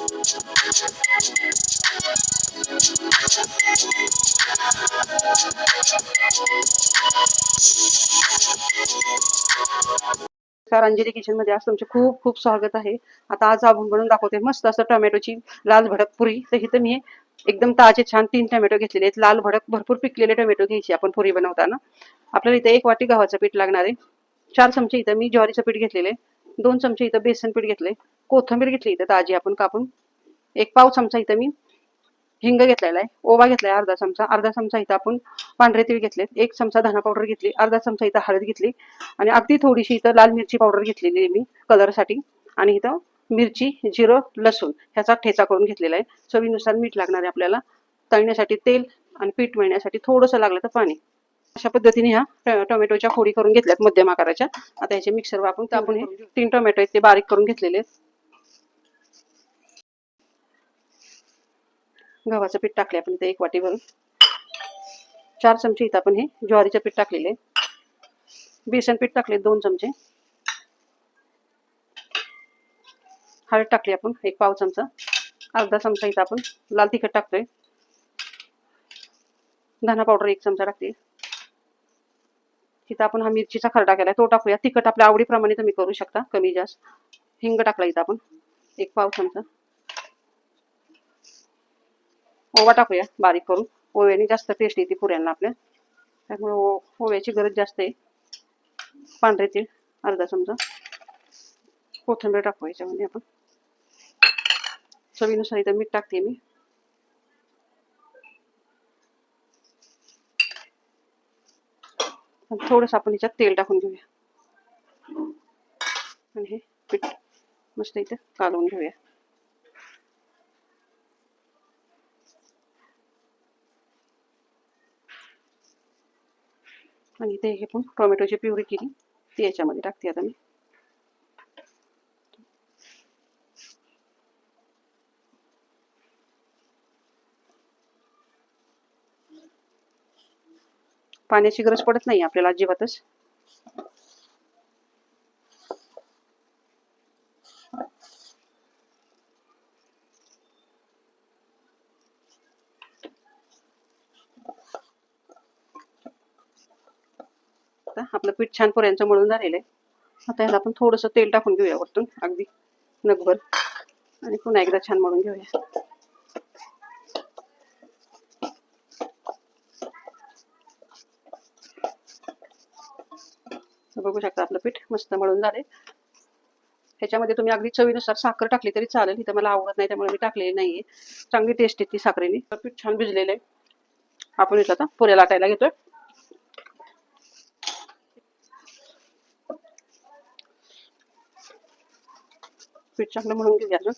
नमस्कार अंजली किचनमध्ये आज तुमचे खूप खूप स्वागत आहे. आता आज आपण बनवून दाखवते मस्त असं टोमॅटोची लाल भडक पुरी. तर इथं मी एकदम ताजे छान तीन टोमॅटो घेतलेले आहेत. लाल भडक भरपूर पिकलेले टोमॅटो घ्यायचे आपण पुरी बनवताना. आपल्याला इथं एक वाटी गव्हाचं पीठ लागणार आहे. चार चमचे इथं मी ज्वारीचं पीठ घेतलेले आहे. दोन चमचे इथं बेसन पीठ घेतले कोथिंबीर घेतली इथं ताजी आपण कापून. एक पाव चमचा इथं मी हिंग घेतलेला आहे. ओवा घेतलाय अर्धा चमचा. अर्धा चमचा इथं आपण पांढरे तीळ घेतले एक चमचा धना पावडर घेतली. अर्धा चमचा इथं हळद घेतली. आणि अगदी थोडीशी इथं लाल मिरची पावडर घेतलेली आहे मी कलरसाठी. आणि इथं मिरची जिरं लसूण ह्याचा ठेचा करून घेतलेला आहे. चवीनुसार मीठ लागणार आहे आपल्याला. तळण्यासाठी तेल आणि पीठ मळण्यासाठी थोडंसं लागलं तर पाणी. अशा पद्धतीने ह्या टोमॅटोच्या फोडी करून घेतल्यात मध्यम आकाराच्या. आता ह्याचे मिक्सर वापरून तर आपण हे तीन टोमॅटो आहेत ते बारीक करून घेतलेले आहेत. गव्हाचं पीठ टाकले आपण इथे एक वाटी भरून. चार चमचे इथं आपण हे ज्वारीचं पीठ टाकलेले बेसन पीठ टाकले दोन चमचे. हळद टाकली आपण एक पाव चमचा. अर्धा चमचा इथं आपण लाल तिखट टाकतोय. धना पावडर एक चमचा टाकते. इथं आपण हा मिरचीचा खरडा केला तो टाकूया. तिखट आपल्या आवडीप्रमाणे तुम्ही करू शकता कमी जास्त. हिंग टाकला इथं आपण एक पाव चमचा. ओवा टाकूया बारीक करून. ओव्याने जास्त टेस्ट येते पुऱ्यांना आपल्या. त्यामुळे ओ- ओव्याची गरज जास्त आहे. पांढरे तीळ अर्धा चमचा. कोथिंबीर टाकू याच्यामध्ये आपण. चवीनुसार इथं मीठ टाकते मी. थोडंसं आपण याच्यात तेल टाकून घेऊया. आणि हे पीठ मस्त इथं कालवून घेऊया. आणि इथे हे पण टोमॅटोची प्युरी केली. ती याच्यामध्ये टाकते आता मी. पाण्याची गरज पडत नाही आपल्याला अजिबातच. आता. आपलं पीठ छान पुऱ्यांचं मळून झालेलं आहे. आता ह्याला आपण थोडंसं तेल टाकून घेऊया वरतून अगदी नगभर. आणि पुन्हा एकदा छान मळून घेऊया. बघू शकता आपलं पीठ मस्त मळून झाले ह्याच्यामध्ये तुम्ही अगदी चवीनुसार साखर टाकली तरी चालेल. इथं मला आवडत नाही त्यामुळे मी टाकलेली नाहीये. चांगली टेस्ट येते साखरेने. तर पीठ छान भिजलेलं आहे. आपण इथं आता पुऱ्या लाटायला घेतोय. पीठ चांगलं म्हणून घेऊया अजून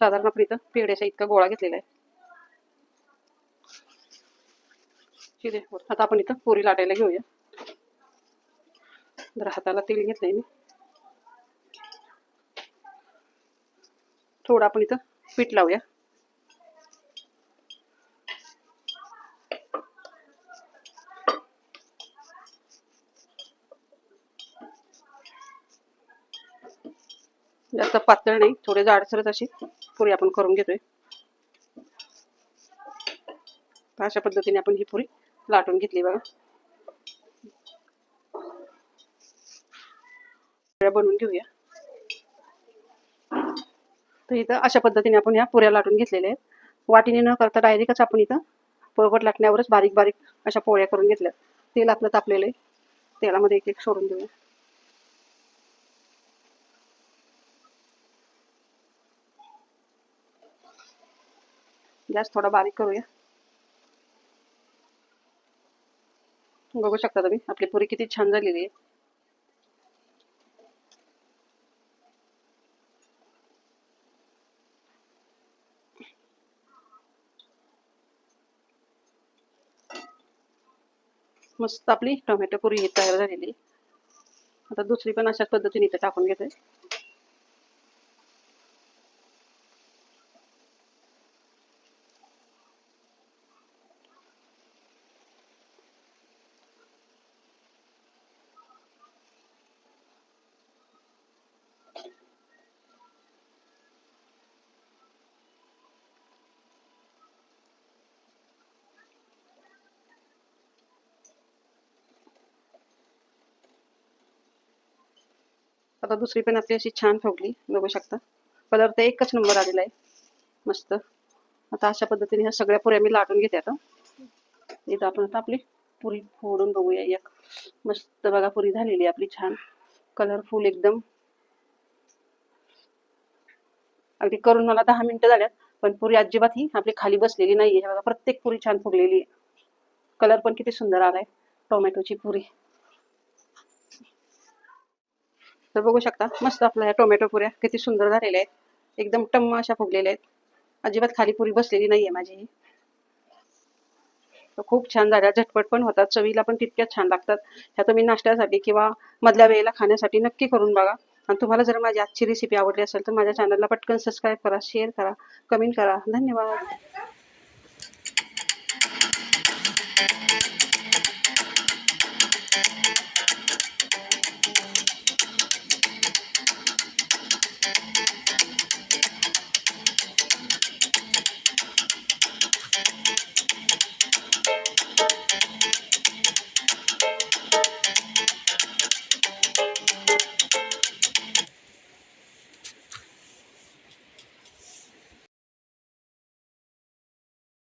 साधारण आपण इथं पेढ्याचा इतका गोळा घेतलेला आहे. आता आपण इथं पुरी लाटायला घेऊया. जर हाताला तेल घेतलंय मी. थोडं आपण इथं पीठ लावूया. जास्त पातळ नाही थोडे जाडसरच अशी पुरी आपण करून घेतोय. अशा पद्धतीने आपण ही पुरी लाटून घेतली बघा. बनवून घेऊया. तर इथं अशा पद्धतीने आपण ह्या पुऱ्या लाटून घेतलेल्या आहेत. वाटीने न करता डायरेक्टच आपण इथं पोळपट लाटण्यावरच बारीक बारीक अशा पोळ्या करून घेतल्या. तेल आपलं तापलेलं आहे. तेलामध्ये एक एक सोडून देऊया. गॅस थोडा बारीक करूया. बघू शकता तुम्ही आपली पुरी किती छान झालेली आहे. मस्त आपली टोमॅटो पुरी तयार झालेली. आता दुसरी पण अशाच पद्धतीने इथं टाकून घेते आता दुसरी पण आपली अशी छान फुगली बघू शकता. कलर तर एकच नंबर आलेला आहे. मस्त. आता अशा पद्धतीने ह्या सगळ्या पुऱ्या मी लाटून घेते आता. इथं आपण आता आपली पुरी फोडून बघूया एक. मस्त बघा पुरी झालेली आपली छान. कलरफुल एकदम. अगदी करून मला दहा मिनिटं झाल्यात पण पुरी अजिबात ही आपली खाली बसलेली नाहीये. बघा प्रत्येक पुरी छान फुगलेली आहे. कलर पण किती सुंदर आलाय. टोमॅटोची पुरी. तर बघू शकता मस्त आपल्या ह्या टोमॅटो पुऱ्या किती सुंदर झालेल्या आहेत. एकदम टम्म अशा फुगलेल्या आहेत. अजिबात खाली पुरी बसलेली नाहीये माझी ही. तर खूप छान झाल्या झटपट पण होतात. चवीला पण तितक्याच छान लागतात. ह्या तुम्ही नाश्त्यासाठी किंवा मधल्या वेळेला खाण्यासाठी नक्की करून बघा. आणि तुम्हाला जर माझी आजची रेसिपी आवडली असेल तर माझ्या चॅनलला पटकन सबस्क्राईब करा शेअर करा कमेंट करा. धन्यवाद.